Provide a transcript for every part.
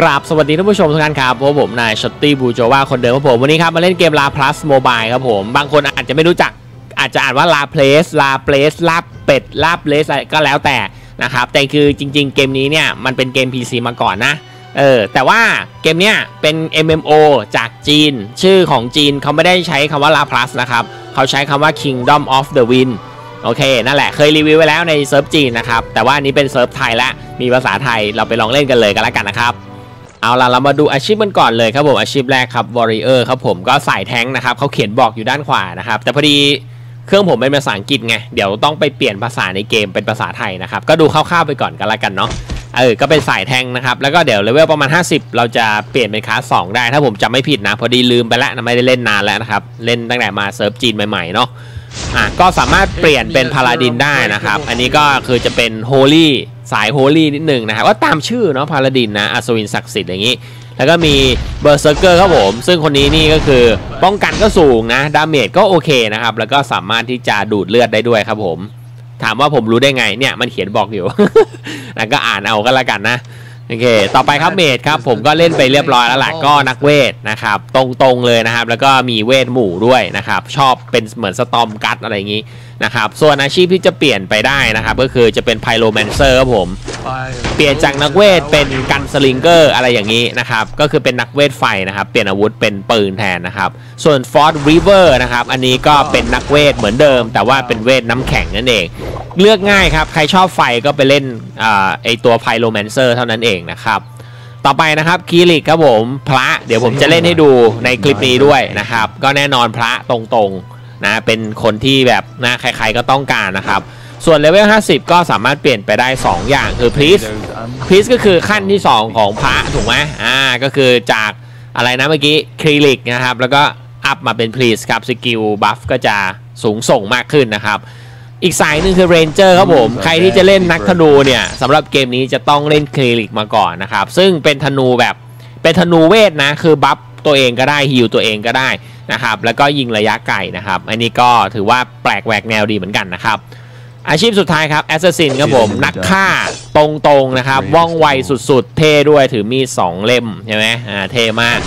กราบสวัสดีท่านผู้ชมทุกท่านครับผมผมนายชอตตี้บูโจว่าคนเดิมครับผมวันนี้ครับมาเล่นเกมลาพลัสโมบายครับผม บางคนอาจจะไม่รู้จักอาจจะอ่านว่าลาเพลสลาเพลสลาเป็ดลาเพลสอะไรก็แล้วแต่นะครับแต่คือจริง ๆ เกมนี้เนี่ยมันเป็นเกม PC มาก่อนนะเออแต่ว่าเกมเนี้ยเป็น MMO จากจีน ชื่อของจีนเขาไม่ได้ใช้คำว่าลาพลัสนะครับเขาใช้คำว่า Kingdom of the Wind โอเค นั่นแหละเคยรีวิวไว้แล้วในเซิร์ฟจีนนะครับแต่ว่านี้เป็นเซิร์ฟไทยและมีภาษาไทยเราไปลองเล่นกันเลยกันแล้วกันนะครับ เอาล่ะเรามาดูอาชีพมันก่อนเลยครับผมอาชีพแรกครับ Warrior ครับผมก็สายแท้งนะครับเขาเขียนบอกอยู่ด้านขวานะครับ แต่พอดีเครื่องผมเป็นภาษาอังกฤษไง เดี๋ยวต้องไปเปลี่ยนภาษาในเกมเป็นภาษาไทยนะครับ ก็ดูคร่าวๆไปก่อนกันแล้วกันเนาะเออ ก็เป็นสายแทงนะครับ แล้วก็เดี๋ยวเลเวลประมาณ 50 เราจะเปลี่ยนเป็นคลาส2ได้ ถ้าผมจำไม่ผิดนะ พอดีลืมไปแล้วนะไม่ได้เล่นนานแล้วนะครับ เล่นตั้งแต่มาเซิร์ฟจีนใหม่ๆเนาะ อะก็สามารถเปลี่ยนเป็นพาลาดินได้นะครับ อันนี้ก็คือจะเป็นโฮลี่สายโฮลี่นิดหนึ่งนะครับว่าตามชื่อเนาะพาลาดินนะอัศวินศักดิ์สิทธิ์อย่างนี้ แล้วก็มีเบอร์เซอร์เกอร์ครับผม ซึ่งคนนี้นี่ก็คือป้องกันก็สูงนะ ดาเมจก็โอเคนะครับ แล้วก็สามารถที่จะดูดเลือดได้ด้วยครับผม ถามว่าผมรู้ได้ไงเนี่ยมันเขียนบอกอยู่ แล้วก็อ่านเอาก็แล้วกันนะ โอเค ต่อไปครับเมดครับ ผมก็เล่นไปเรียบร้อยแล้วแหละก็นักเวทนะครับ ตรงๆเลยนะครับ แล้วก็มีเวทหมู่ด้วยนะครับ ชอบเป็นเหมือนสตอมกัตอะไรอย่างนี้ นะครับส่วนอาชีพที่จะเปลี่ยนไปได้นะครับ ก็คือจะเป็นไพโรแมนเซอร์ครับผม เปลี่ยนจากนักเวทเป็นกันสลิงเกอร์อะไรอย่างนี้นะครับ ก็คือเป็นนักเวทไฟนะครับ เปลี่ยนอาวุธเป็นปืนแทนนะครับ ส่วนฟอร์ดริเวอร์นะครับ อันนี้ก็เป็นนักเวทเหมือนเดิม แต่ว่าเป็นเวทน้ำแข็งนั่นเอง เลือกง่ายครับ ใครชอบไฟก็ไปเล่นอไอตัวไพโรแมนเซอร์เท่านั้นเองนะครับต่อไปนะครับคีริกครับผมพระ เดี๋ยวผมจะเล่นให้ดูในคลิปนี้ด้วยนะครับ ก็แน่นอนพระตรงๆ นะเป็นคนที่แบบนะใครๆก็ต้องการนะครับ ส่วนเลเวล 50 ก็สามารถเปลี่ยนไปได้ 2 อย่างคือพ e ี e พ e ี e ก็คือขั้นที่ 2 ของพระถูกไหมอ่าก็คือจากอะไรนะเมื่อกี้คลิลิกนะครับ แล้วก็อัพมาเป็นพ e ี e ครับสกิลบัฟก็จะสูงส่งมากขึ้นนะครับ อีกสายหนึ่งคือเรนเจอร์ครับผม ใครที่จะเล่นนักธนูเนี่ยสำหรับเกมนี้จะต้องเล่นคลิลิกมาก่อนนะครับ ซึ่งเป็นธนูแบบเป็นธนูเวทนะ คือบัฟ ตัวเองก็ได้ฮิลตัวเองก็ได้นะครับแล้วก็ยิงระยะไกลนะครับ อันนี้ก็ถือว่าแปลกแหวกแนวดีเหมือนกันนะครับ อาชีพสุดท้ายครับแอสซัสซินครับผมนักฆ่าตรงๆนะครับว่องไวสุดๆ เท่ด้วยถือมีดสองเล่มใช่ไหมอ่าเท่มาก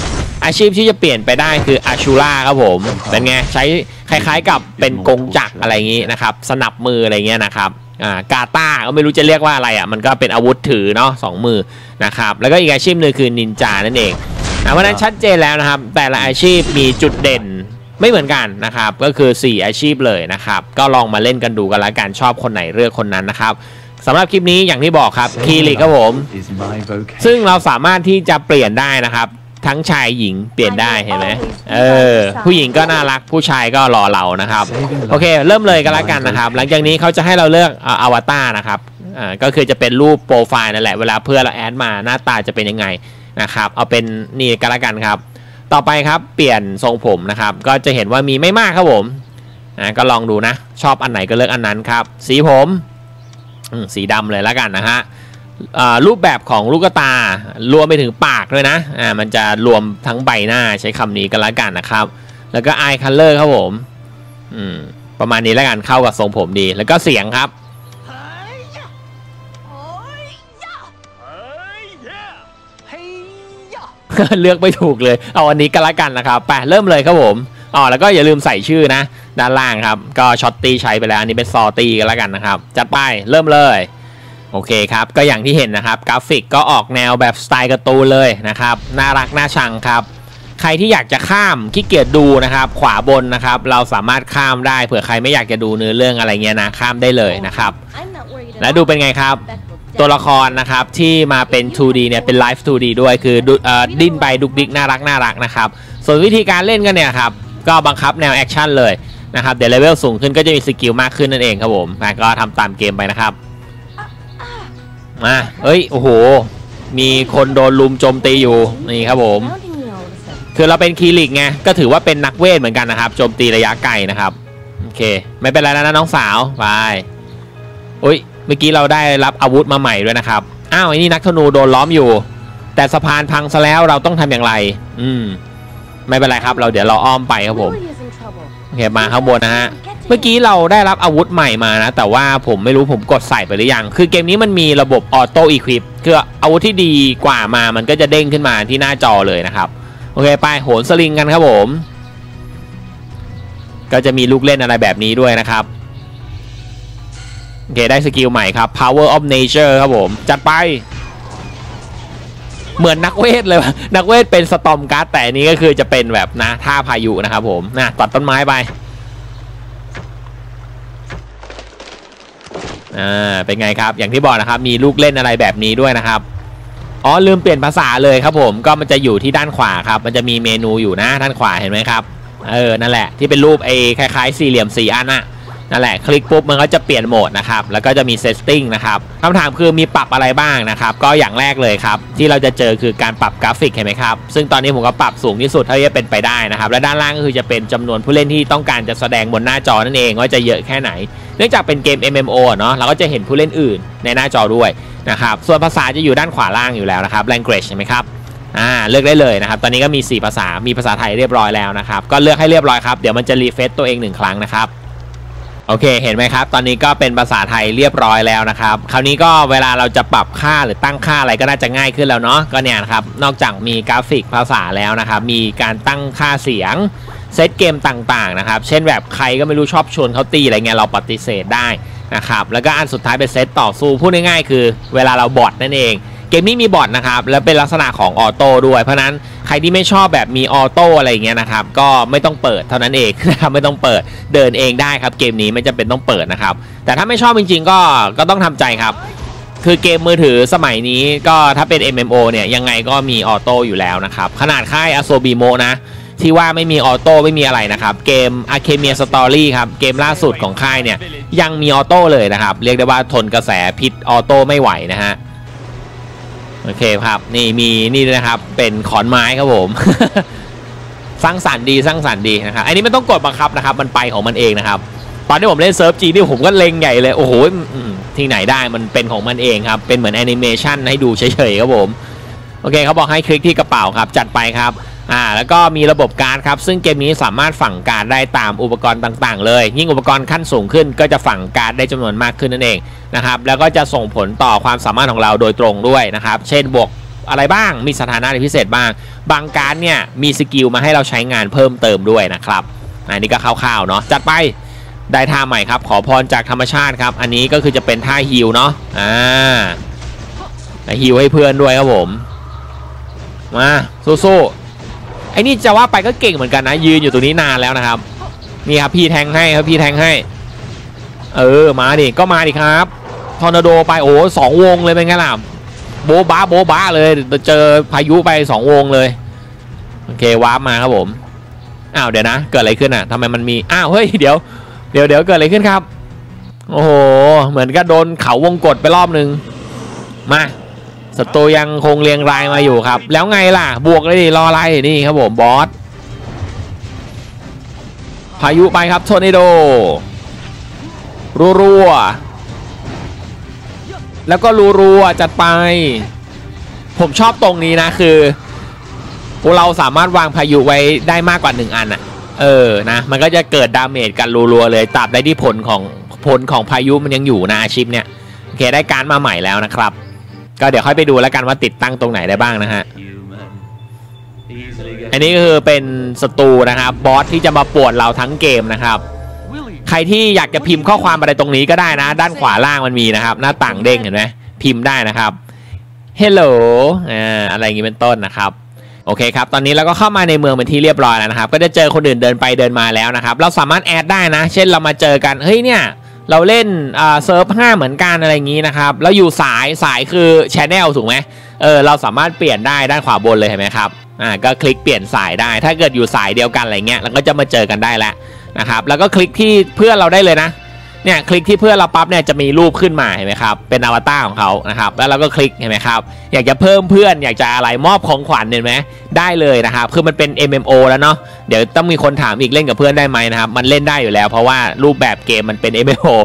อาชีพที่จะเปลี่ยนไปได้คืออาชูล่าครับผมเป็นไงใช้คล้ายๆกับเป็นกงจักรอะไรอย่างนี้นะครับ สนับมืออะไรเงี้ยนะครับอ่ากาตาก็ไม่รู้จะเรียกว่าอะไรอะมันก็เป็นอาวุธถือเนาะสองมือนะครับแล้วก็อีกอาชีพหนึ่งคือนินจานั่นเองนะ เพราะฉะนั้นชัดเจนแล้วนะครับ แต่ละอาชีพมีจุดเด่นไม่เหมือนกันนะครับ ก็คือ 4 อาชีพเลยนะครับ ก็ลองมาเล่นกันดูกันละกันชอบคนไหนเลือกคนนั้นนะครับสำหรับคลิปนี้อย่างที่บอกครับคีริครับผม ซึ่งเราสามารถที่จะเปลี่ยนได้นะครับ ทั้งชายหญิงเปลี่ยนได้เห็นไหมเออผู้หญิงก็น่ารักผู้ชายก็หล่อเหลานะครับ โอเค เริ่มเลยกันละกันนะครับ หลังจากนี้เขาจะให้เราเลือกเอ่ออวตารนะครับอ่าก็คือจะเป็นรูปโปรไฟล์นั่นแหละเวลาเพื่อนเราแอดมาหน้าตาจะเป็นยังไง นะครับ เอาเป็นนี่กันละกันครับ ต่อไปครับเปลี่ยนทรงผมนะครับ ก็จะเห็นว่ามีไม่มากครับผมนะก็ลองดูนะ ชอบอันไหนก็เลือกอันนั้นครับ สีผมสีดำเลยแล้วกันนะฮะรูปแบบของลูกตารวมไปถึงปากด้วยนะอ่ามันจะรวมทั้งใบหน้าใช้คำนี้กันแล้วกันนะครับ แล้วก็ eye color ครับผม อืม ประมาณนี้แล้วกันเข้ากับทรงผมดี แล้วก็เสียงครับ เลือกไม่ถูกเลย เอาอันนี้กันละกันนะครับไปเริ่มเลยครับผมอ๋อแล้วก็อย่าลืมใส่ชื่อนะ ด้านล่างครับ ก็ช็อตตี้ใช้ไปแล้ว อันนี้เป็นซอตี้กันละกันนะครับ จัดไปเริ่มเลย โอเคครับ ก็อย่างที่เห็นนะครับ กราฟิกก็ออกแนวแบบสไตล์การ์ตูนเลยนะครับ น่ารักน่าชังครับ ใครที่อยากจะข้ามขี้เกียจดูนะครับ ขวาบนนะครับ เราสามารถข้ามได้เผื่อใครไม่อยากจะดูเนื้อเรื่องอะไรเงี้ยนะข้ามได้เลยนะครับ และและดูดูเป็เป็นนไงไงคครัรับบ ตัวละครนะครับที่มาเป็น 2D เนี่ยเป็นไลฟ์ 2D ด้วยคือด,อดิ้นไปดุกดิกน่ารักน่ารักนะครับ ส่วนวิธีการเล่นกันเนี่ยครับก็บังคับแนวแอคชั่นเลยนะครับเดี๋ยวเลเวลสูงขึ้นก็จะมีสกิลมากขึ้นนั่นเองครับผมก็ทำตามเกมไปนะครับมาเอ้ยโอ้โห มีคนโดนลุมโจมตีอยู่นี่ครับผมคือเราเป็นคีริกไงก็ถือว่าเป็นนักเวทเหมือนกันนะครับโจมตีระยะไกลนะครับโอเค ไม่เป็นไรแล้วนะน้องสาวไปอุ้ย เมื่อกี้เราได้รับอาวุธมาใหม่ด้วยนะครับอ้าวไอ้นี่นักธนูโดนล้อมอยู่ แต่สะพานพังซะแล้วเราต้องทำอย่างไร อืม ไม่เป็นไรครับ เราเดี๋ยวเราอ้อมไปครับผมโอเคมาข้างบนนะฮะเมื่อกี้เราได้รับอาวุธใหม่มานะ แต่ว่าผมไม่รู้ผมกดใส่ไปหรือยัง คือเกมนี้มันมีระบบออโต้อีควิปคืออาวุธที่ดีกว่ามามันก็จะเด้งขึ้นมาที่หน้าจอเลยนะครับ โอเคไปโหนสลิงกันครับผม ก็จะมีลูกเล่นอะไรแบบนี้ด้วยนะครับ โอเคได้สกิลใหม่ครับ power of nature ครับผม จัดไป เหมือนนักเวทเลย นักเวทเป็นสตอมการ์ดแต่นี้ก็คือจะเป็นแบบนะท่าพายุนะครับผมนะตัดต้นไม้ไปอ่าเป็นไงครับ อย่างที่บอกนะครับ มีลูกเล่นอะไรแบบนี้ด้วยนะครับอ๋อลืมเปลี่ยนภาษาเลยครับผมก็มันจะอยู่ที่ด้านขวาครับ มันจะมีเมนูอยู่นะด้านขวาเห็นไหมครับ เออนั่นแหละที่เป็นรูปไอ้คล้ายๆสี่เหลี่ยมสีอันน่ะ นั่นแหละคลิกปุ๊บมันก็จะเปลี่ยนโหมดนะครับแล้วก็จะมีเซตติ้งนะครับคำถามคือมีปรับอะไรบ้างนะครับก็อย่างแรกเลยครับที่เราจะเจอคือการปรับกราฟิกเห็นไหมครับซึ่งตอนนี้ผมก็ปรับสูงที่สุดเท่าที่จะเป็นไปได้นะครับและด้านล่างก็คือจะเป็นจำนวนผู้เล่นที่ต้องการจะแสดงบนหน้าจอนั่นเองว่าจะเยอะแค่ไหน เนื่องจากเป็นเกม MMO เนาะเราก็จะเห็นผู้เล่นอื่นในหน้าจอด้วยนะครับส่วนภาษาจะอยู่ด้านขวาล่างอยู่แล้วนะครับ language เห็นไหมครับอ่าเลือกได้เลยนะครับ ตอนนี้ก็มี 4 ภาษา มีภาษาไทยเรียบร้อยแล้วนะครับ ก็เลือกให้เรียบร้อยครับ เดี๋ยวมันจะรีเฟซตัวเองหนึ่งครั้งนะครับ โอเค เห็นไหมครับ ตอนนี้ก็เป็นภาษาไทยเรียบร้อยแล้วนะครับ คราวนี้ก็เวลาเราจะปรับค่าหรือตั้งค่าอะไรก็น่าจะง่ายขึ้นแล้วเนาะ ก็เนี่ยนะครับ นอกจากมีกราฟิกภาษาแล้วนะครับ มีการตั้งค่าเสียง เซตเกมต่างๆนะครับ เช่นแบบใครก็ไม่รู้ชอบชวนเขาตีอะไรเงี้ย เราปฏิเสธได้นะครับ แล้วก็อันสุดท้ายเป็นเซตต่อสู้ พูดง่ายๆ คือ เวลาเราบอทนั่นเอง เกมนี้มีบอทนะครับแล้วเป็นลักษณะของออโต้ด้วยเพราะนั้นใครที่ไม่ชอบแบบมีออโต้อะไรอย่างเงี้ยนะครับก็ไม่ต้องเปิดเท่านั้นเองนะครับไม่ต้องเปิดเดินเองได้ครับเกมนี้ไม่จำเป็นต้องเปิดนะครับแต่ถ้าไม่ชอบจริง ๆ ก็ก็ต้องทำใจครับคือเกมมือถือสมัยนี้ก็ถ้าเป็น MMO เนี่ยยังไงก็มีออโต้อยู่แล้วนะครับขนาดค่าย a s o b i m o นะที่ว่าไม่มีออโต้ไม่มีอะไรนะครับ เกม a r c h e m i a Story ครับ เกมล่าสุดของค่ายเนี่ย ยังมีออโต้เลยนะครับ เรียกได้ว่าทนกระแสพิษออโต้ไม่ไหวนะฮะ โอเคครับนี่มีนี่ด้วยนะครับ เป็นขอนไม้ครับผม สร้างสรรค์ดีสร้างสรรค์ดีนะครับอันนี้ไม่ต้องกดบังคับนะครับ มันไปของมันเองนะครับ ตอนที่ผมเล่นเซิร์ฟจีนี่ผมก็เล็งใหญ่เลย โอ้โหที่ไหนได้มันเป็นของมันเองครับ เป็นเหมือนแอนิเมชันให้ดูเฉยๆครับผม โอเคเขาบอกให้คลิกที่กระเป๋าครับ จัดไปครับ อ่าแล้วก็มีระบบการ์ดครับ ซึ่งเกมนี้สามารถฝังการ์ดได้ตามอุปกรณ์ต่างๆ เลย ยิ่งอุปกรณ์ขั้นสูงขึ้น ก็จะฝังการ์ดได้จำนวนมากขึ้นนั่นเองนะครับแล้วก็จะส่งผลต่อความสามารถของเราโดยตรงด้วยนะครับ เช่นบวกอะไรบ้างมีสถานะพิเศษบ้าง บางการ์ดเนี่ยมีสกิลมาให้เราใช้งานเพิ่มเติมด้วยนะครับอันนี้ก็คร่าวๆเนาะจัดไปได้ท่าใหม่ครับ ขอพรจากธรรมชาติครับ อันนี้ก็คือจะเป็นท่าฮิลเนาะอ่าฮิลให้เพื่อนด้วยครับผม มาสู้ๆ ไอ้นี่จะว่าไปก็เก่งเหมือนกันนะ ยืนอยู่ตรงนี้นานแล้วนะครับ นี่ครับพี่แทงให้ครับพี่แทงให้ เออมาดิก็มาดิครับทอร์นาโดไปโอ้สองวงเลยเป็นไงล่ะโบบ้าโบบ้าเลยเจอพายุไปสองวงเลยโอเควาร์ปมาครับผมอ้าวเดี๋ยวนะ เกิดอะไรขึ้นอะทำไมมันมีอ้าวเฮ้ยเดี๋ยวเดี๋ยวเดี๋ยวเกิดอะไรขึ้นครับ โอ้โห เหมือนกับโดนเขาวงกดไปรอบนึง มา ศัตรูยังคงเรียงรายมาอยู่ครับ แล้วไงล่ะ บวกเลยดิรออะไรนี่ครับผมบอสพายุไปครับโทนิโดรัวๆแล้วก็รัวๆจัดไป ผมชอบตรงนี้นะคือ เราสามารถวางพายุไว้ได้มากกว่าหนึ่งอันอะเออนะ มันก็จะเกิดดาเมจกันรัวๆเลยตราบได้ที่ผลของผลของพายุมันยังอยู่นะอาชิปเนี่ยโอเคได้การมาใหม่แล้วนะครับ ก็เดี๋ยวค่อยไปดูแล้วกันว่าติดตั้งตรงไหนได้บ้างนะฮะ อันนี้ก็คือเป็นศัตรูนะครับบอสที่จะมาปวนเราทั้งเกมนะครับ ใครที่อยากจะพิมพ์ข้อความอะไรตรงนี้ก็ได้นะ ด้านขวาล่างมันมีนะครับ หน้าต่างเด้งเห็นไหมพิมพ์ได้นะครับ Hello อ่าอะไรอย่างนี้เป็นต้นนะครับโอเคครับ ตอนนี้เราก็เข้ามาในเมืองเป็นที่เรียบร้อยแล้วนะครับ ก็จะเจอคนอื่นเดินไปเดินมาแล้วนะครับ เราสามารถแอดได้นะ เช่นเรามาเจอกัน เฮ้ยเนี่ย เราเล่นอ่าเซิร์ฟ5เหมือนกันอะไรอย่างนี้นะครับ แล้วอยู่สายสายคือชแนลถูกไหมเออเราสามารถเปลี่ยนได้ด้านขวาบนเลยเห็นไหมครับอ่าก็คลิกเปลี่ยนสายได้ ถ้าเกิดอยู่สายเดียวกันอะไรเงี้ยเราก็จะมาเจอกันได้แล้วนะครับแล้วก็คลิกที่เพื่อนเราได้เลยนะเนี่ยคลิกที่เพื่อนเราปั๊บเนี่ยจะมีรูปขึ้นมาเห็นไหมครับเป็นอวตารของเขานะครับแล้วเราก็คลิกเห็นไหมครับอยากจะเพิ่มเพื่อน อยากจะอะไรมอบของขวัญเห็นไหมได้เลยนะครับคือมันเป็น MMO แล้วเนาะเดี๋ยวต้องมีคนถามอีกเล่นกับเพื่อนได้ไหมนะครับมันเล่นได้อยู่แล้ว เพราะว่ารูปแบบเกมมันเป็น MMO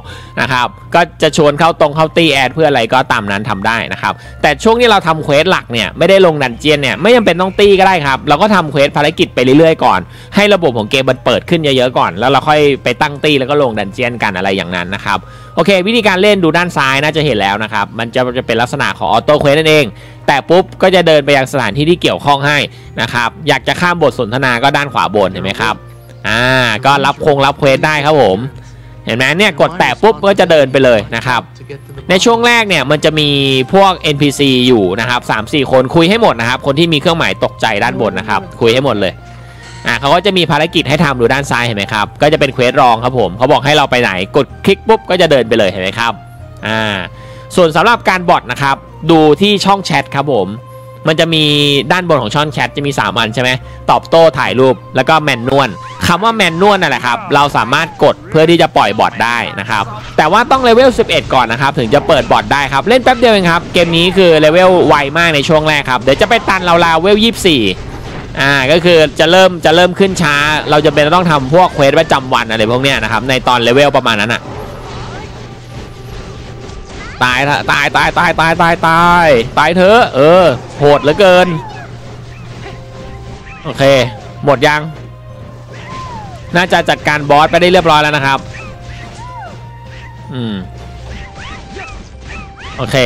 นะครับก็จะชวนเข้าตรงเข้าตีแอดเพื่ออะไรก็ตามนั้นทำได้นะครับแต่ช่วงที่เราทำเควสหลักเนี่ยไม่ได้ลงดันเจียนเนี่ยไม่จำเป็นต้องตีก็ได้ครับเราก็ทำเควสภารกิจไปเรื่อยๆก่อน ให้ระบบของเกมมันเปิดขึ้นเยอะๆก่อน แล้วเราค่อยไปตั้งตีแล้วก็ลงดันเจียนกันอะไรอย่างนั้นนะครับ โอเค วิธีการเล่นดูด้านซ้ายน่าจะเห็นแล้วนะครับ มันจะจะเป็นลักษณะของออโต้เควสนั่นเอง แต่ปุ๊บก็จะเดินไปยังสถานที่ที่เกี่ยวข้องให้นะครับ อยากจะข้ามบทสนทนาก็ด้านขวาบนเห็นไหมครับ อ่า ก็รับคงรับเควสได้ครับผม เห็นไหมเนี่ยกดแตะปุ๊บก็จะเดินไปเลยนะครับ ในช่วงแรกเนี่ยมันจะมีพวก NPC อยู่นะครับ3-4 คนคุยให้หมดนะครับ คนที่มีเครื่องหมายตกใจด้านบนนะครับ คุยให้หมดเลย อ่าเขาก็จะมีภารกิจให้ทำดูด้านซ้ายเห็นไหมครับ ก็จะเป็นเควสรองครับผมเขาบอกให้เราไปไหนกดคลิกปุ๊บก็จะเดินไปเลยเห็นไหมครับอ่าส่วนสำหรับการบอทนะครับดูที่ช่องแชทครับผม มันจะมีด้านบนของช่องแชทจะมี 3 อันใช่ไหมตอบโต้ถ่ายรูปแล้วก็แมนนวลคำว่าแมนนวลนั่นแหละครับ เราสามารถกดเพื่อที่จะปล่อยบอทได้นะครับ แต่ว่าต้องเลเวล 11 ก่อนนะครับ ถึงจะเปิดบอทได้ครับ เล่นแป๊บเดียวเองครับ เกมนี้คือเลเวลไวมากในช่วงแรกครับ เดี๋ยวจะไปตันเราวๆเวล 24 อ่าก็คือจะเริ่มจะเริ่มขึ้นช้า เราจะเป็นต้องทำพวกเควสประจำวันอะไรพวกเนี้ยนะครับ ในตอนเลเวลประมาณนั้นอะตายละตายตายตายตายตายตายตายเถอะเออโหดเหลือเกิน โอเค หมดยัง น่าจะจัดการบอสไปได้เรียบร้อยแล้วนะครับ อืม โอเค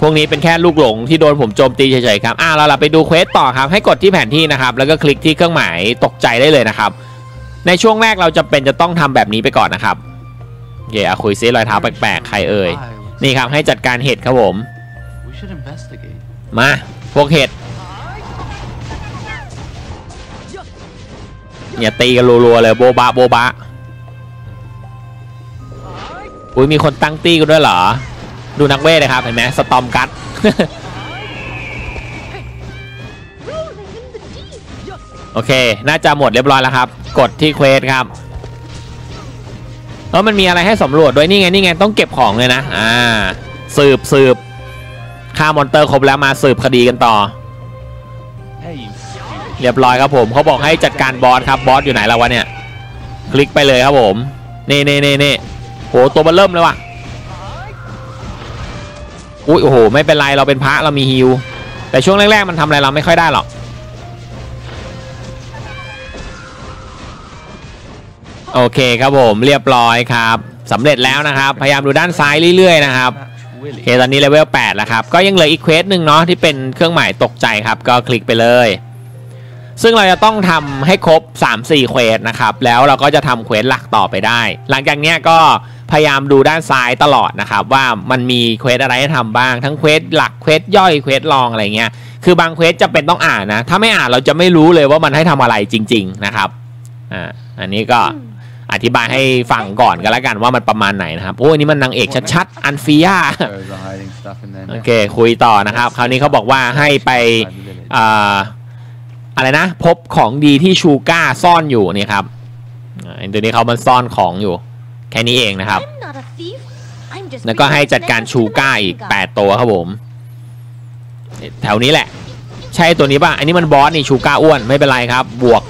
พวกนี้เป็นแค่ลูกหลงที่โดนผมโจมตีเฉยๆครับอ่าเราไปดูเควสต่อครับให้กดที่แผนที่นะครับแล้วก็คลิกที่เครื่องหมายตกใจได้เลยนะครับ ในช่วงแรกเราจะเป็นจะต้องทำแบบนี้ไปก่อนนะครับโอเคอะคุยซิรอยเท้าแปลกๆใครเอ่ยนี่ครับให้จัดการเห็ดครับผมมาพวกเห็ดอย่าตีกันรัวๆเลยโบบะโบบะอุ้ยมีคนตั้งตีกันด้วยเหรอ ดูนักเวทเลยครับเห็นไหมสตอมกัดโอเค น่าจะหมดเรียบร้อยแล้วครับ กดที่เควสครับเออมันมีอะไรให้สำรวจด้วยนี่ไงนี่ไงต้องเก็บของเลยนะ อ่า สืบสืบฆ่ามอนเตอร์ครบแล้วมาสืบคดีกันต่อ Hey, เรียบร้อยครับผมเขาบอกให้จัดการบอสครับบอสอยู่ไหนแล้ววะเนี่ย คลิกไปเลยครับผม นี่นี่นี่นี่โหตัวมันเริ่มเลยว่ะ อุ้ยโอ้โหไม่เป็นไรเราเป็นพระเรามีฮิวแต่ช่วงแรกๆมันทำอะไรเราไม่ค่อยได้หรอกโอเคครับผมเรียบร้อยครับสำเร็จแล้วนะครับ พยายามดูด้านซ้ายเรื่อยๆนะครับโอเคตอนนี้เลเวล8แล้วครับ ก็ยังเหลืออีกเควสหนึ่งเนาะที่เป็นเครื่องหมายตกใจครับ ก็คลิกไปเลย ซึ่งเราจะต้องทำให้ครบ 3-4 เควสนะครับ แล้วเราก็จะทำเควสหลักต่อไปได้ หลังจากเนี้ยก็ พยายามดูด้านซ้ายตลอดนะครับ ว่ามันมีเควสอะไรให้ทำบ้างทั้งเควสหลักเควสย่อยเควสรองอะไรเงี้ยคือบางเควสจะเป็นต้องอ่านนะ ถ้าไม่อ่านเราจะไม่รู้เลยว่ามันให้ทำอะไรจริง ๆนะครับอ่าอันนี้ก็อธิบายให้ฟังก่อนก็แล้วกันว่ามันประมาณไหนนะครับ โอ้ยนี่มันนางเอกชัดๆ อันฟิยา Those are hiding stuff in there. โอเค คุยต่อนะครับ คราวนี้เขาบอกว่าให้ไป Inside the village. อ่าอะไรนะ พบของดีที่ชูก้าซ่อนอยู่นี่ครับอ่าไอ้ตัวนี้เขามันซ่อนของอยู่แค่นี้เองนะครับ I'm not a thief. I'm just แล้วก็ให้จัดการชูก้าอีก 8 ตัวครับผม แถวนี้แหละ ใช่ตัวนี้ป่ะ อันนี้มันบอสนี่ชูก้าอ้วนไม่เป็นไรครับ บวก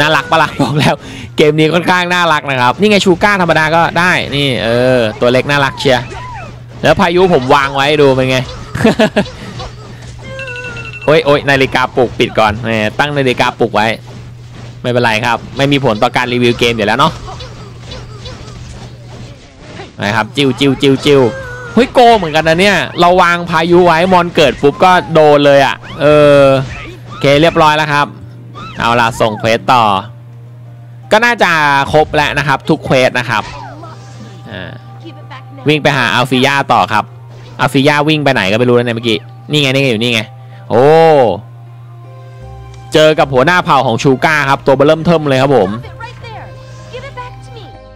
น่ารักปะล่ะบอกแล้ว เกมนี้ค่อนข้างน่ารักนะครับ นี่ไงชูก้าธรรมดาก็ได้ นี่เออ ตัวเล็กน่ารักเชียร์ แล้วพายุผมวางไว้ดูเป็นไงโอ้ยโอ้ยนาฬิกาปลุกปิดก่อนแหมตั้งนาฬิกาปลุกไว้ ไม่เป็นไรครับ ไม่มีผลต่อการรีวิวเกมอยู่แล้วเนาะ นะครับจิวจิวจิวจิวเฮ้ยโกเหมือนกันนะเนี่ย เราวางพายุไว้มอนเกิดปุ๊บก็โดนเลยอะ่ะ เออโอเคเรียบร้อยแล้วครับ เอาล่ะส่งเควสต่อ ก็น่าจะครบแล้วนะครับ ทุกเควสนะครับวิ่งไปหาอัลฟิยาต่อครับอัลฟิยาวิ่งไปไหนก็ไม่รู้แล้วเนี่ยเมื่อกี้นี่ไงนี่ไงอยู่นี่ไงโอ้เจอกับหัวหน้าเผ่าของชูก้าครับ ตัวเบอร์เริ่มเทิมเลยครับผม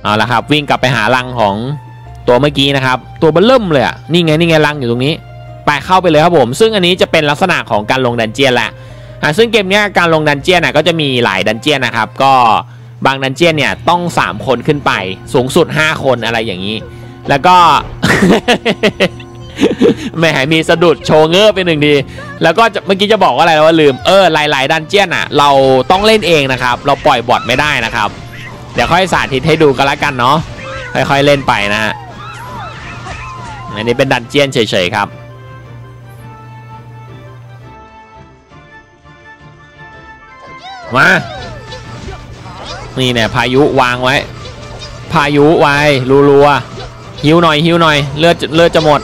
เอาละครับ วิ่งกลับไปหารังของ ตัวเมื่อกี้นะครับ ตัวเบอร์เริ่มเลยอะนี่ไงนี่ไงรังอยู่ตรงนี้ไปเข้าไปเลยครับผม ซึ่งอันนี้จะเป็นลักษณะของการลงดันเจียนแหละอะซึ่งเกมนี้การลงดันเจียนน่ะก็จะมีหลายดันเจียนนะครับ ก็บางดันเจียนเนี่ยต้อง 3 คนขึ้นไป สูงสุด 5 คนอะไรอย่างนี้ แล้วก็แหมมีสะดุดโชว์เงอร์ไปหนึ่งทีแล้วก็เมื่อกี้จะบอกว่าอะไรว่าลืม เออหลายๆดันเจียนอะ เราต้องเล่นเองนะครับ เราปล่อยบอทไม่ได้นะครับ เดี๋ยวค่อยสาธิตให้ดูกันละกันเนาะค่อยๆเล่นไปนะฮะ อันนี้เป็นดันเจียนเฉยๆครับมานี่เนี่ยพายุวางไว้ พายุไว้รัวๆหิวหน่อยหิวหน่อยเลือดเลือดจะหมด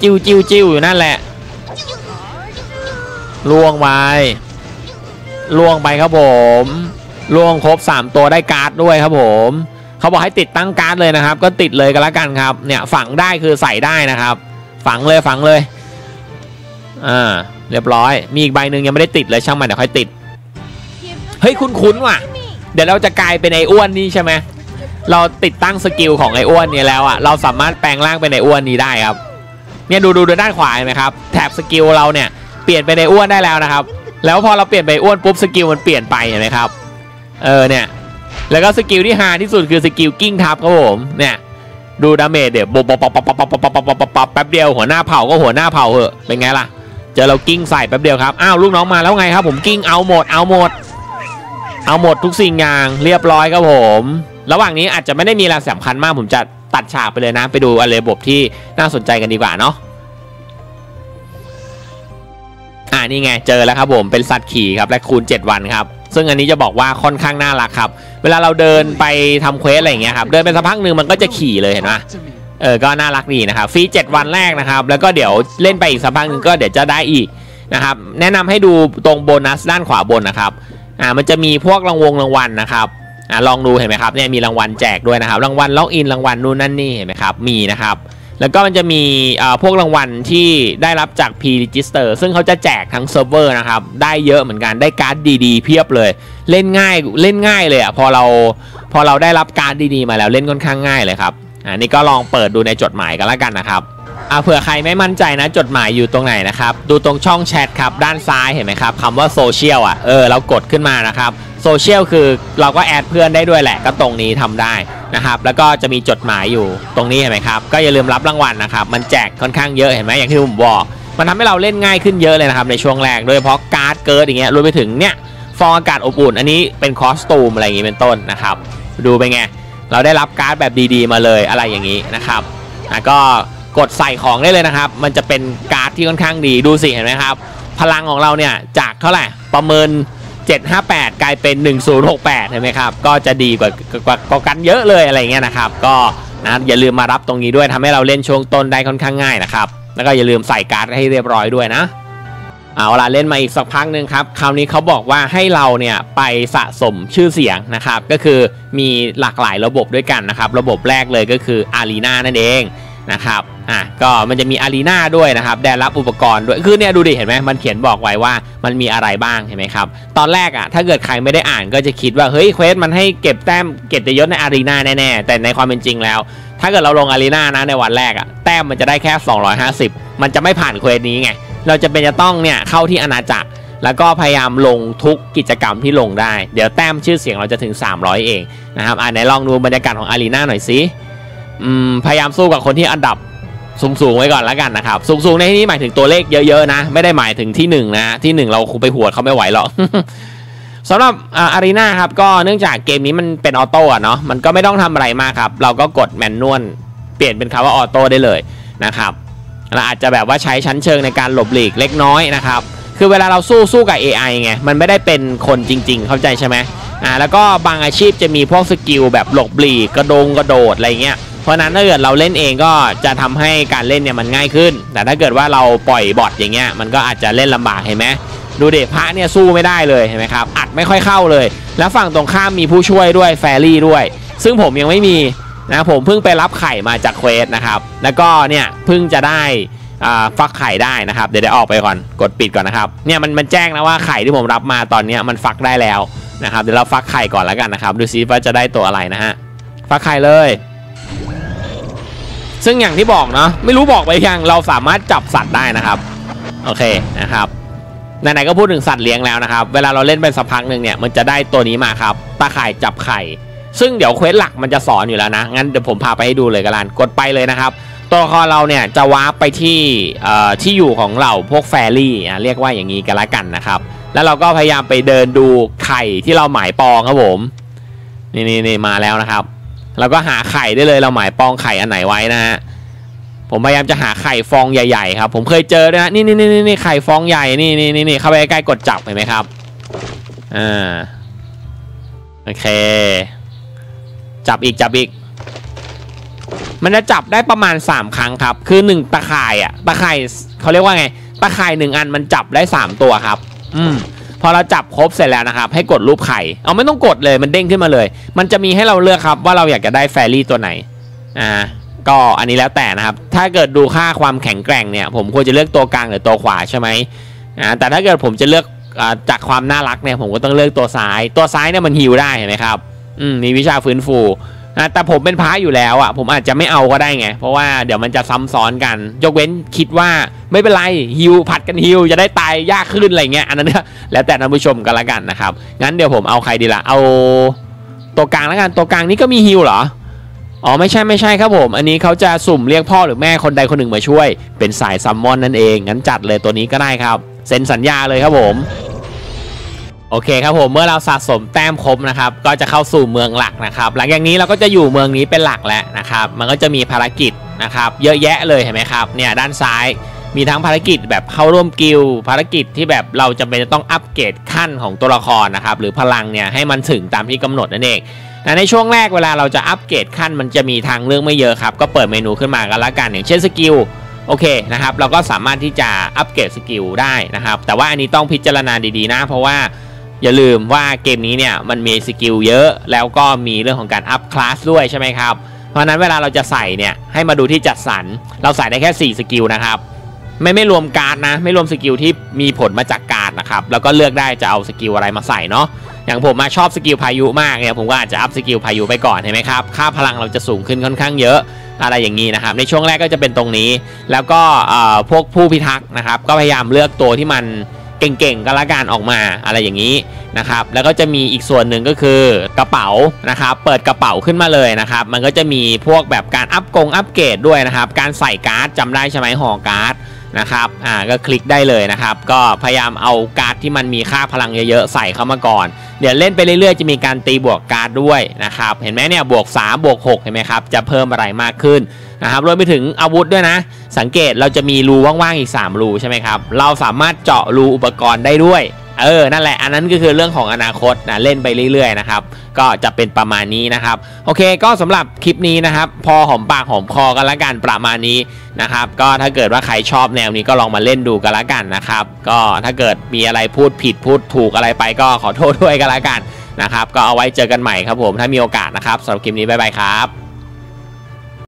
จิ้วจิ้วจิ้วอยู่นั่นแหละล่วงไปล่วงไปครับผมล่วงครบ 3 ตัวได้การ์ดด้วยครับผม เขาบอกให้ติดตั้งการ์ดเลยนะครับ ก็ติดเลยก็แล้วกันครับเนี่ยฝังได้คือใส่ได้นะครับ ฝังเลยฝังเลยอ่าเรียบร้อย มีอีกใบหนึ่งยังไม่ได้ติดเลยช่างมันเดี๋ยวค่อยติดเฮ้ยคุ้นๆว่ะ เดี๋ยวเราจะกลายเป็นไอ้อ้วนนี่ใช่ไหมเราติดตั้งสกิลของไอ้อ้วนนี่แล้วอะเราสามารถแปลงร่างเป็นไอ้อ้วนนี้ได้ครับเนี่ยดูดูดูด้านขวาเห็นไหมครับแถบสกิลเราเนี่ยเปลี่ยนเป็นไอ้อ้วนได้แล้วนะครับ แล้วพอเราเปลี่ยนไปอ้วนปุ๊บสกิลมันเปลี่ยนไปเห็นไหมครับ เออเนี่ย แล้วก็สกิลที่หาที่สุดคือสกิลกิ้งทับครับผมเนี่ยดูดาเมจเดี๋ยวบบบบบบบแป๊บเดียวหัวหน้าเผาก็หัวหน้าเผาเหอะเป็นไงล่ะเจอเรากิ้งใส่แป๊บเดียวครับอ้าวลูกน้องมาแล้วไงครับผมกิ้งเอาหมดเอาหมด เอาหมดทุกสิ่งอย่างเรียบร้อยครับผม ระหว่างนี้อาจจะไม่ได้มีอะไรสำคัญมากผมจะตัดฉากไปเลยนะ ไปดูอะไรบบที่น่าสนใจกันดีกว่าเนาะอ่านี่ไงเจอแล้วครับผมเป็นสัตว์ขี่ครับและคูณ 7 วันครับ ซึ่งอันนี้จะบอกว่าค่อนข้างน่ารักครับ เวลาเราเดินไปทำเควสอะไรอย่างเงี้ยครับ เดินไปสักพักหนึ่งมันก็จะขี่เลยเห็นไหมเออ ก็น่ารักดีนะครับ ฟรี 7 วันแรกนะครับ แล้วก็เดี๋ยวเล่นไปอีกสักพักหนึ่งก็เดี๋ยวจะได้อีกนะครับ แนะนำให้ดูตรงโบนัสด้านขวาบนนะครับ อ่า มันจะมีพวกรางวงรางวัลนะครับ อ่า ลองดูเห็นไหมครับ เนี่ยมีรางวัลแจกด้วยนะครับ รางวัลล็อกอิน รางวัลนู่นนั่นนี่ เห็นไหมครับ มีนะครับ แล้วก็มันจะมีพวกรางวัลที่ได้รับจาก P Register ซึ่งเขาจะแจกทั้งเซิร์ฟเวอร์นะครับ ได้เยอะเหมือนกันได้การ์ดดีๆ เพียบเลย เล่นง่ายเล่นง่ายเลยอะพอเราพอเราได้รับการ์ดดีๆมาแล้วเล่นค่อนข้างง่ายเลยครับอ่านี่ก็ลองเปิดดูในจดหมายกันแล้วกันนะครับ อ่าเผื่อใครไม่มั่นใจนะจดหมายอยู่ตรงไหนนะครับ ดูตรงช่องแชทครับด้านซ้ายเห็นไหมครับคำว่าโซเชียลอะเออเรากดขึ้นมานะครับโซเชียลคือเราก็แอดเพื่อนได้ด้วยแหละก็ตรงนี้ทำได้นะครับ แล้วก็จะมีจดหมายอยู่ตรงนี้เห็นไหมครับ ก็อย่าลืมรับรางวัลนะครับ มันแจกค่อนข้างเยอะเห็นไหมอย่างที่ผมบอกมันทำให้เราเล่นง่ายขึ้นเยอะเลยนะครับในช่วงแรกโดยเฉพาะการ์ดเกิร์ดอย่างเงี้ยรวมไปถึงเนี่ยฟองอากาศอบอุ่น อันนี้เป็นคอสตูมอะไรอย่างงี้เป็นต้นนะครับ ดูไปไงเราได้รับการ์ดแบบดีๆ มาเลยอะไรอย่างนี้นะครับอะก็ กดใส่ของได้เลยนะครับ มันจะเป็นการ์ดที่ค่อนข้างดีดูสิเห็นไหมครับ พลังของเราเนี่ยจากเท่าไหร่ประเมิน 758 กลายเป็น 1068 เห็นไหมครับ ก็จะดีกว่ากว่ากว่ากันเยอะเลยอะไรเงี้ยนะครับ ก็นะอย่าลืมมารับตรงนี้ด้วยทำให้เราเล่นช่วงต้นได้ค่อนข้างง่ายนะครับ แล้วก็อย่าลืมใส่การ์ดให้เรียบร้อยด้วยนะเอาล่ะเล่นมาอีกสักพักหนึ่งครับคราวนี้เขาบอกว่าให้เราเนี่ยไปสะสมชื่อเสียงนะครับ ก็คือมีหลากหลายระบบด้วยกันนะครับ ระบบแรกเลยก็คืออารีนานั่นเอง นะครับอะก็มันจะมีอารีนาด้วยนะครับได้รับอุปกรณ์ด้วยคือเนี่ยดูดิเห็นไหมมันเขียนบอกไว้ว่ามันมีอะไรบ้างเห็นไหมครับตอนแรกอะถ้าเกิดใครไม่ได้อ่านก็จะคิดว่าเฮ้ยเควสมันให้เก็บแต้มเก็บแต่ยศในอารีนาแน่ๆแต่ในความเป็นจริงแล้ว ถ้าเกิดเราลงอารีนานะในวันแรกอะแต้มมันจะได้แค่ 250 มันจะไม่ผ่านเควสนี้ไงเราจะเป็นจะต้องเนี่ยเข้าที่อาณาจักรแล้วก็พยายามลงทุกกิจกรรมที่ลงได้ เดี๋ยวแต้มชื่อเสียงเราจะถึง 300 เองนะครับอ่าไหนลองดูบรรยากาศของอารีนาหน่อยสิ อืมพยายามสู้กับคนที่อันดับสูงๆไว้ก่อนแล้วกันนะครับ สูงๆในที่นี้หมายถึงตัวเลขเยอะๆนะ ไม่ได้หมายถึงที่หนึ่งนะที่หนึ่งเราคงไปหวดเขาไม่ไหวหรอกสำหรับอารีนาครับก็เนื่องจากเกมนี้มันเป็นออโต้อะเนาะมันก็ไม่ต้องทำอะไรมากครับ เราก็กดแมนนวลเปลี่ยนเป็นคำว่าออโต้ได้เลยนะครับเราอาจจะแบบว่าใช้ชั้นเชิงในการหลบหลีกเล็กน้อยนะครับคือเวลาเราสู้สู้กับ AI ไงมันไม่ได้เป็นคนจริง ๆ เข้าใจใช่ไหมอ่าแล้วก็บางอาชีพจะมีพวกสกิลแบบหลบหลีกกระโดงกระโดดอะไรเงี้ย เพราะนั้นถ้าเกิดเราเล่นเองก็จะทำให้การเล่นเนี่ยมันง่ายขึ้น แต่ถ้าเกิดว่าเราปล่อยบอทอย่างเงี้ยมันก็อาจจะเล่นลำบากเห็นไหมดูเดพระเนี่ยสู้ไม่ได้เลยเห็นไหมครับอัดไม่ค่อยเข้าเลย แล้วฝั่งตรงข้ามมีผู้ช่วยด้วยแฟรี่ด้วย ซึ่งผมยังไม่มีนะผมเพิ่งไปรับไข่มาจากเควสนะครับ แล้วก็เนี่ยเพิ่งจะได้ฟักไข่ได้นะครับ เดี๋ยวเดี๋ยวออกไปก่อนกดปิดก่อนนะครับเนี่ยมันมันแจ้งนะว่าไข่ที่ผมรับมาตอนเนี้ยมันฟักได้แล้วนะครับเดี๋ยวเราฟักไข่ก่อนแล้วกันนะครับ ดูซิว่าจะได้ตัวอะไรนะฮะฟักไข่เลย ซึ่งอย่างที่บอกเนาะไม่รู้บอกไปยังเราสามารถจับสัตว์ได้นะครับ โอเคนะครับไหนๆก็พูดถึงสัตว์เลี้ยงแล้วนะครับ เวลาเราเล่นไปสักพักหนึ่งเนี่ยมันจะได้ตัวนี้มาครับตาข่ายจับไข่ ซึ่งเดี๋ยวเควสหลักมันจะสอนอยู่แล้วนะ งั้นเดี๋ยวผมพาไปให้ดูเลยกันลานกดไปเลยนะครับ ตัวละครเราเนี่ยจะวาร์ปไปที่เอ่อที่อยู่ของเราพวกแฟรี่อะเรียกว่าอย่างนี้กันละกันนะครับ แล้วเราก็พยายามไปเดินดูไข่ที่เราหมายปองครับผม นี่นี่มาแล้วนะครับ เราก็หาไข่ได้เลยเราหมายปองไข่อันไหนไว้นะฮะผมพยายามจะหาไข่ฟองใหญ่ๆครับ ผมเคยเจอด้วยนะนี่นี่นี่นี่ไข่ฟองใหญ่นี่นี่นี่นี่เข้าไปใกล้กดจับเห็นไหมครับอ่าโอเค จับอีกจับอีก มันจะจับได้ประมาณ 3 ครั้งครับ คือ 1 ตะข่ายอะตะข่ายเขาเรียกว่าไง ตะข่ายหนึ่งอันมันจับได้ 3 ตัวครับ อืม พอเราจับครบเสร็จแล้วนะครับ ให้กดรูปไข่เอาไม่ต้องกดเลยมันเด้งขึ้นมาเลย มันจะมีให้เราเลือกครับว่าเราอยากจะได้แฟรี่ตัวไหนอ่าก็อันนี้แล้วแต่นะครับ ถ้าเกิดดูค่าความแข็งแกร่งเนี่ยผมควรจะเลือกตัวกลางหรือตัวขวาใช่ไหมอ่าแต่ถ้าเกิดผมจะเลือกอจากความน่ารักเนี่ยผมก็ต้องเลือกตัวซ้าย ตัวซ้ายเนี่ยมันฮิวได้เห็นไหมครับอืมมีวิชาฟื้นฟู อ่าแต่ผมเป็นพระอยู่แล้วอะผมอาจจะไม่เอาก็ได้ไง เพราะว่าเดี๋ยวมันจะซ้ำซ้อนกัน ยกเว้นคิดว่าไม่เป็นไรฮิวผัดกันฮิวจะได้ตายยากขึ้นอะไรเงี้ยอันนั้นแล้วแต่ท่านผู้ชมกันละกันนะครับงั้นเดี๋ยวผมเอาใครดีละเอาตัวกลางแล้วกันตัวกลางนี้ก็มีฮิวเหรออ๋อไม่ใช่ไม่ใช่ครับผม อันนี้เขาจะสุ่มเรียกพ่อหรือแม่คนใดคนหนึ่งมาช่วย เป็นสายซัมมอนนั่นเองงั้นจัดเลยตัวนี้ก็ได้ครับเซ็นสัญญาเลยครับผม โอเคครับผมเมื่อเราสะสมแต้มครบนะครับ ก็จะเข้าสู่เมืองหลักนะครับ หลังจากนี้เราก็จะอยู่เมืองนี้เป็นหลักแล้วนะครับ มันก็จะมีภารกิจนะครับ เยอะแยะเลยเห็นไหมครับเนี่ยด้านซ้ายมีทั้งภารกิจแบบเข้าร่วมกิลภารกิจที่แบบเราจำเป็นจะต้องอัปเกรดขั้นของตัวละครนะครับ หรือพลังเนี่ยให้มันถึงตามที่กำหนดนั่นเองนะในช่วงแรกเวลาเราจะอัปเกรดขั้นมันจะมีทางเลือกไม่เยอะครับ ก็เปิดเมนูขึ้นมากันละกันอย่างเช่นสกิลโอเคนะครับ เราก็สามารถที่จะอัปเกรดสกิลได้นะครับ แต่ว่าอันนี้ต้องพิจารณาดีๆนะ เพราะว่า อย่าลืมว่าเกมนี้เนี่ยมันมีสกิลเยอะ แล้วก็มีเรื่องของการอัพคลาสด้วยใช่ไหมครับ เพราะนั้นเวลาเราจะใส่เนี่ยให้มาดูที่จัดสรรเราใส่ได้แค่ 4 สกิลนะครับไม่ไม่รวมการ์ดนะ ไม่รวมสกิลที่มีผลมาจากการ์ดนะครับ แล้วก็เลือกได้จะเอาสกิลอะไรมาใส่เนาะอย่างผมมาชอบสกิลพายุมากเนี่ยผมก็อาจจะอัพสกิลพายุไปก่อนเห็นไหมครับค่าพลังเราจะสูงขึ้นค่อนข้างเยอะอะไรอย่างนี้นะครับ ในช่วงแรกก็จะเป็นตรงนี้ แล้วก็เอ่อพวกผู้พิทักษ์นะครับ ก็พยายามเลือกตัวที่มัน เก่งๆก็แล้วกันออกมาอะไรอย่างนี้นะครับแล้วก็จะมีอีกส่วนหนึ่งก็คือกระเป๋านะครับเปิดกระเป๋าขึ้นมาเลยนะครับมันก็จะมีพวกแบบการอัพกงอัพเกรดด้วยนะครับการใส่การ์ดจำได้ใช่ไหมห่อการ์ดนะครับอ่าก็คลิกได้เลยนะครับก็พยายามเอาการ์ดที่มันมีค่าพลังเยอะๆใส่เข้ามาก่อน ดี๋ยวเล่นไปเรื่อยๆ จะมีการตีบวกการ์ดด้วยนะครับ เห็นไหมเนี่ยบวก 3 บวก 6 เห็นไหมครับ จะเพิ่มอะไรมากขึ้นนะครับรวมไปถึงอาวุธด้วยนะ สังเกตเราจะมีรูว่างๆอีก 3 รูใช่ไหมครับ เราสามารถเจาะรูอุปกรณ์ได้ด้วย เออ นั่นแหละ อันนั้นก็คือเรื่องของอนาคตนะเล่นไปเรื่อยๆนะครับ ก็จะเป็นประมาณนี้นะครับ โอเค ก็สำหรับคลิปนี้นะครับ พอหอมปากหอมคอกันละกันประมาณนี้นะครับ ก็ถ้าเกิดว่าใครชอบแนวนี้ก็ลองมาเล่นดูกันละกันนะครับ ก็ถ้าเกิดมีอะไรพูดผิดพูดถูกอะไรไปก็ขอโทษด้วยกันละกันนะครับ ก็เอาไว้เจอกันใหม่ครับผม ถ้ามีโอกาสนะครับสำหรับคลิปนี้บ๊ายบายครับ